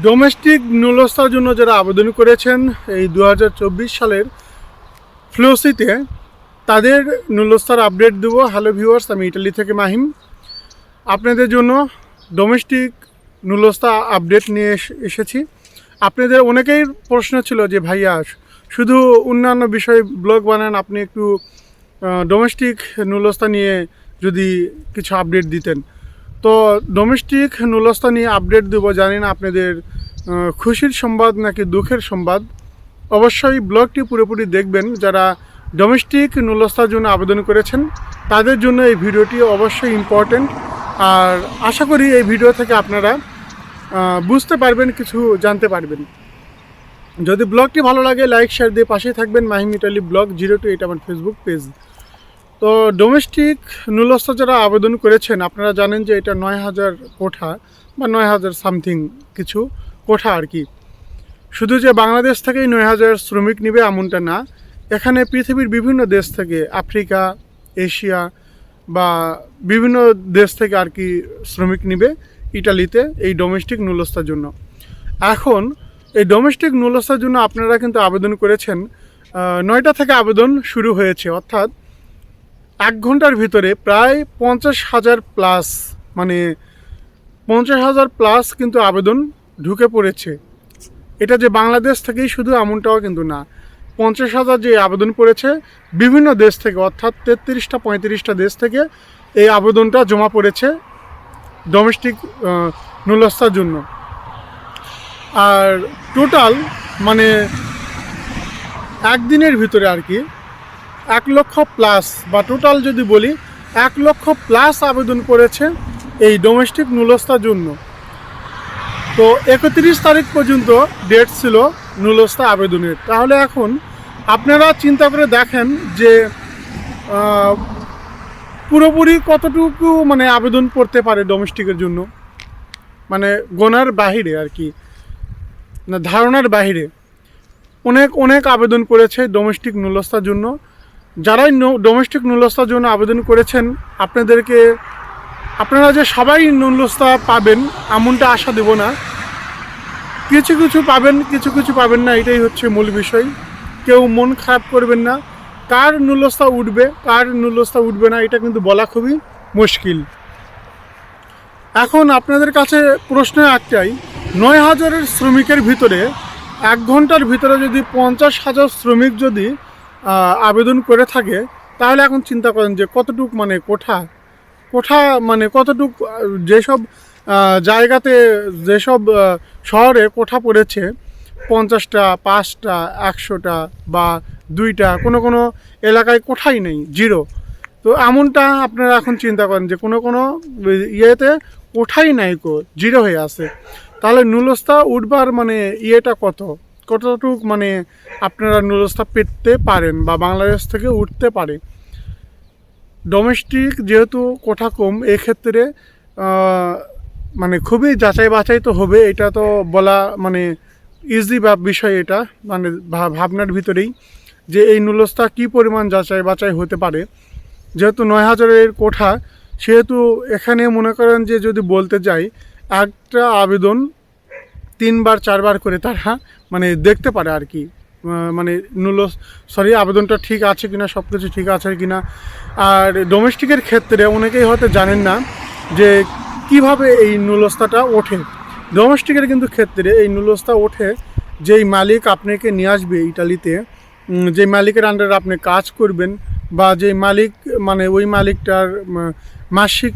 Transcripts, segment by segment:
Domestic নুলস্তার জন্য যারা আবেদন করেছেন এই দু হাজার চব্বিশ সালের ফ্লোসিতে তাদের নুলস্তার আপডেট দেবো। হ্যালো ভিউয়ার্স আমি ইটালি থেকে মাহিম। আপনাদের জন্য ডোমেস্টিক নুলস্তা আপডেট নিয়ে এস- এসেছি। আপনাদের অনেকেই প্রশ্ন ছিল যে, ভাইয়া, শুধু অন্যান্য বিষয়ে ব্লগ বানান, আপনি একটু ডোমেস্টিক নুলস্তা নিয়ে যদি কিছু আপডেট দিতেন। তো ডোমেস্টিক নুলস্তা নিয়ে আপডেট দেবো, জানি না আপনাদের খুশির সংবাদ নাকি দুঃখের সংবাদ। অবশ্যই ব্লগটি পুরোপুরি দেখবেন, যারা ডোমেস্টিক নুলস্তার জন্য আবেদন করেছেন, তাদের জন্য এই ভিডিওটি অবশ্যই ইম্পর্ট্যান্ট আর আশা করি এই ভিডিও থেকে আপনারা বুঝতে পারবেন, কিছু জানতে পারবেন। যদি ব্লগটি ভালো লাগে লাইক শেয়ার দিয়ে পাশে থাকবেন। Mahim Italy blog zero two eight আমার ফেসবুক পেজ তো ডোমেস্টিক নুলস্তা যারা আবেদন করেছেন, আপনারা জানেন যে এটা নয় হাজার কোঠা বা নয় হাজার সামথিং কিছু কোঠা আর কি। শুধু যে বাংলাদেশ থেকেই নয় হাজার শ্রমিক নেবে এমনটা না, এখানে পৃথিবীর বিভিন্ন দেশ থেকে, আফ্রিকা, এশিয়া বা বিভিন্ন দেশ থেকে আর কি শ্রমিক নেবে ইটালিতে এই ডোমেস্টিক নুলস্তার জন্য। এখন এই ডোমেস্টিক নুলস্তার জন্য আপনারা কিন্তু আবেদন করেছেন নয়টা থেকে আবেদন শুরু হয়েছে, অর্থাৎ এক ঘণ্টার ভিতরে প্রায় পঞ্চাশ হাজার প্লাস মানে পঞ্চাশ হাজার প্লাস কিন্তু আবেদন ঢুকে পড়েছে। এটা যে বাংলাদেশ থেকেই শুধু এমনটাও কিন্তু না। পঞ্চাশ হাজার যে আবেদন পড়েছে, বিভিন্ন দেশ থেকে, অর্থাৎ তেত্রিশটা, পঁয়ত্রিশটা দেশ থেকে এই আবেদনটা জমা পড়েছে ডোমেস্টিক নুলস্তার জন্য। আর টোটাল মানে একদিনের ভিতরে আর কি এক লক্ষ প্লাস বা টোটাল যদি বলি, এক লক্ষ প্লাস আবেদন করেছে এই ডোমেস্টিক নুলস্তার জন্য। তো একত্রিশ তারিখ পর্যন্ত ডেট ছিল নুলস্তা আবেদনের। তাহলে এখন আপনারা চিন্তা করে দেখেন যে পুরোপুরি কতটুকু মানে আবেদন করতে পারে ডোমেস্টিকের জন্য। মানে গোনার বাহিরে আর কি, না ধারণার বাহিরে। অনেক অনেক আবেদন করেছে ডোমেস্টিক নুলস্তার জন্য। যারাই ডোমেস্টিক নুলস্তার জন্য আবেদন করেছেন, আপনাদেরকে, আপনারা যে সবাই নুলস্তা পাবেন, এমনটা আশা দেব না। কিছু কিছু পাবেন, কিছু কিছু পাবেন না, এটাই হচ্ছে মূল বিষয়। কেউ মন খারাপ করবেন না। কার নুলস্তা উঠবে, কার নুলস্তা উঠবে না, এটা কিন্তু বলা খুবই মুশকিল। এখন আপনাদের কাছে প্রশ্ন একটাই, নয় হাজারের শ্রমিকের ভিতরে এক ঘণ্টার ভিতরে যদি পঞ্চাশ হাজার শ্রমিক যদি আবেদন করে থাকে, তাহলে এখন চিন্তা করেন যে কতটুক মানে কোঠা কোঠা মানে কতটুক, যেসব জায়গাতে যেসব শহরে কোঠা পড়েছে, পঞ্চাশটা, পাঁচটা, একশোটা বা দুইটা, কোনো কোনো এলাকায় কোঠাই নেই, জিরো। তো এমনটা আপনারা এখন চিন্তা করেন যে কোনো কোনো ইয়েতে কোঠাই নাই কো, জিরো হয়ে আছে। তাহলে নুলস্তা উঠবার মানে ইয়েটা কত? কতটুক মানে আপনারা নুলস্তা পেতে পারেন বা বাংলাদেশ থেকে উঠতে পারে। ডোমেস্টিক যেহেতু কোঠা কম, এক্ষেত্রে মানে খুবই যাচাই বাছাই তো হবে, এটা তো বলা মানে ইজি বা বিষয় এটা মানে ভাবনার ভিতরেই যে এই নুলস্তা কী পরিমাণ যাচাই বাছাই হতে পারে। যেহেতু নয় হাজারের কোঠা, সেহেতু এখানে মনে করেন যে যদি বলতে যাই, একটা আবেদন তিনবার, চারবার করে তারা মানে দেখতে পারে আর কি। মানে নুল, সরি, আবেদনটা ঠিক আছে কিনা সব কিছু ঠিক আছে কিনা। আর ডোমেস্টিকের ক্ষেত্রে অনেকেই হয়তো জানেন না যে কীভাবে এই নুলস্তাটা ওঠে। ডোমেস্টিকের কিন্তু ক্ষেত্রে এই নুলস্তা ওঠে, যেই মালিক আপনাকে নিয়ে আসবে ইটালিতে যে মালিকের আন্ডারে আপনি কাজ করবেন বা যে মালিক মানে ওই মালিকটার মাসিক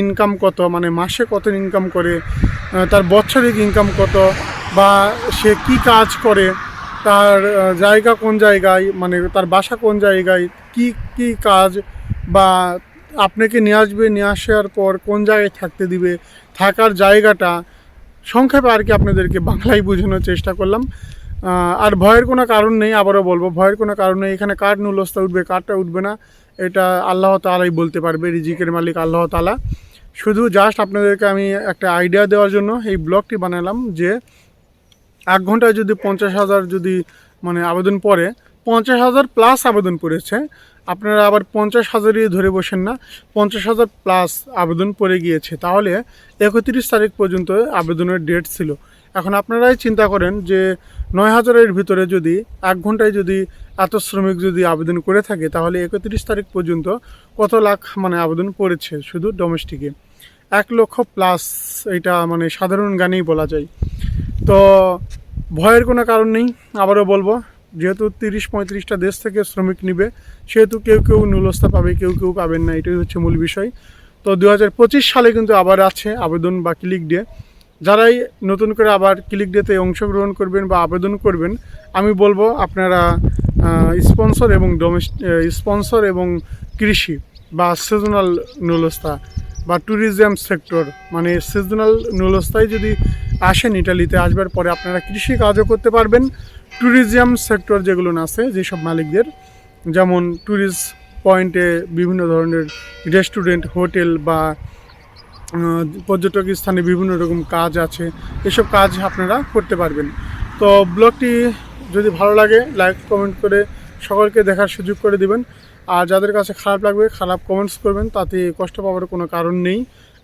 ইনকাম কত মানে মাসে কত ইনকাম করে তার বৎসরিক ইনকাম কত বা সে কি কাজ করে, তার জায়গা কোন জায়গায় মানে তার বাসা কোন জায়গায়, কি কি কাজ বা আপনাকে নিয়ে আসবে, নিয়ে আসার পর কোন জায়গায় থাকতে দিবে, থাকার জায়গাটা, সংক্ষেপে আর কি আপনাদেরকে বাংলায় বোঝানোর চেষ্টা করলাম। আর ভয়ের কোনো কারণ নেই, আবারও বলব, ভয়ের কোনো কারণ নেই, এখানে কার নুলস্তা উঠবে, কারটা উঠবে না, এটা আল্লাহ তালাই বলতে পারবে, রিজিকের মালিক আল্লাহ তালা শুধু জাস্ট আপনাদেরকে আমি একটা আইডিয়া দেওয়ার জন্য এই ব্লগটি বানালাম যে এক ঘন্টায় যদি পঞ্চাশ হাজার যদি মানে আবেদন পড়ে, পঞ্চাশ হাজার প্লাস আবেদন পড়েছে। আপনারা আবার পঞ্চাশ হাজারই ধরে বসেন না, পঞ্চাশ হাজার প্লাস আবেদন পড়ে গিয়েছে। তাহলে একত্রিশ তারিখ পর্যন্ত আবেদনের ডেট ছিল। এখন আপনারাই চিন্তা করেন যে নয় হাজারের ভিতরে যদি এক ঘন্টায় যদি এত শ্রমিক যদি আবেদন করে থাকে, তাহলে একত্রিশ তারিখ পর্যন্ত কত লাখ মানে আবেদন পড়েছে শুধু ডোমেস্টিকে এক লক্ষ প্লাস এটা মানে সাধারণ গানেই বলা যায়। তো ভয়ের কোনো কারণ নেই, আবারও বলব, যেহেতু তিরিশ পঁয়ত্রিশটা দেশ থেকে শ্রমিক নিবে, সেহেতু কেউ কেউ নুলস্তা পাবে, কেউ কেউ পাবেন না, এটাই হচ্ছে মূল বিষয়। তো দু হাজার পঁচিশ সালে কিন্তু আবার আছে আবেদন বা ক্লিক ডে যারাই নতুন করে আবার ক্লিক ডেতে অংশগ্রহণ করবেন বা আবেদন করবেন, আমি বলব আপনারা স্পন্সর এবং ডোমেস্ট স্পন্সর এবং কৃষি বা সিজনাল নুলস্তা বা ট্যুরিজম সেক্টর মানে সিজনাল নুলস্তায় যদি আসেন ইটালিতে আসবার পরে আপনারা কৃষি কাজও করতে পারবেন। ট্যুরিজম সেক্টর যেগুলো আছে, যেসব মালিকদের, যেমন ট্যুরিস্ট পয়েন্টে বিভিন্ন ধরনের রেস্টুরেন্ট হোটেল বা পর্যটক স্থানে বিভিন্ন রকম কাজ আছে, এসব কাজ আপনারা করতে পারবেন। তো ব্লগটি যদি ভালো লাগে লাইক কমেন্ট করে সকলকে দেখার সুযোগ করে দিবেন। আর যাদের কাছে খারাপ লাগবে, খারাপ কমেন্টস করবেন, তাতে কষ্ট পাওয়ার কোনো কারণ নেই।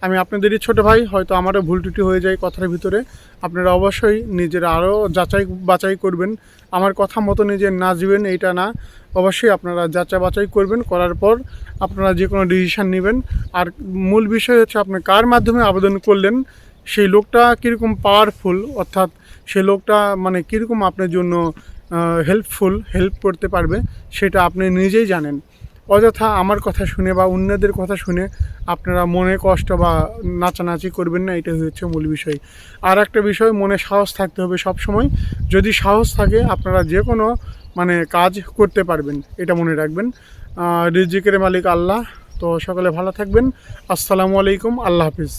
আমি আপনাদেরই ছোট ভাই, হয়তো আমারও ভুল ত্রুটি হয়ে যায় কথার ভিতরে। আপনারা অবশ্যই নিজের আরও যাচাই বাছাই করবেন। আমার কথা মতো নিজের না যাবেন এইটা না। অবশ্যই আপনারা যাচাই বাছাই করবেন, করার পর আপনারা যে কোনো ডিসিশান নেবেন। আর মূল বিষয় হচ্ছে আপনি কার মাধ্যমে আবেদন করলেন, সেই লোকটা কীরকম পাওয়ারফুল অর্থাৎ সেই লোকটা মানে কীরকম আপনার জন্য হেল্পফুল হেল্প করতে পারবে, সেটা আপনি নিজেই জানেন। অযথা আমার কথা শুনে বা অন্যদের কথা শুনে আপনারা মনে কষ্ট বা নাচানাচি করবেন না, এটাই হচ্ছে মূল বিষয়। আর একটা বিষয়, মনে সাহস থাকতে হবে সব সময় যদি সাহস থাকে, আপনারা যে কোনো মানে কাজ করতে পারবেন, এটা মনে রাখবেন। রিজিকের মালিক আল্লাহ। তো সকলে ভালো থাকবেন। আসসালামু আলাইকুম। আল্লাহ হাফিজ।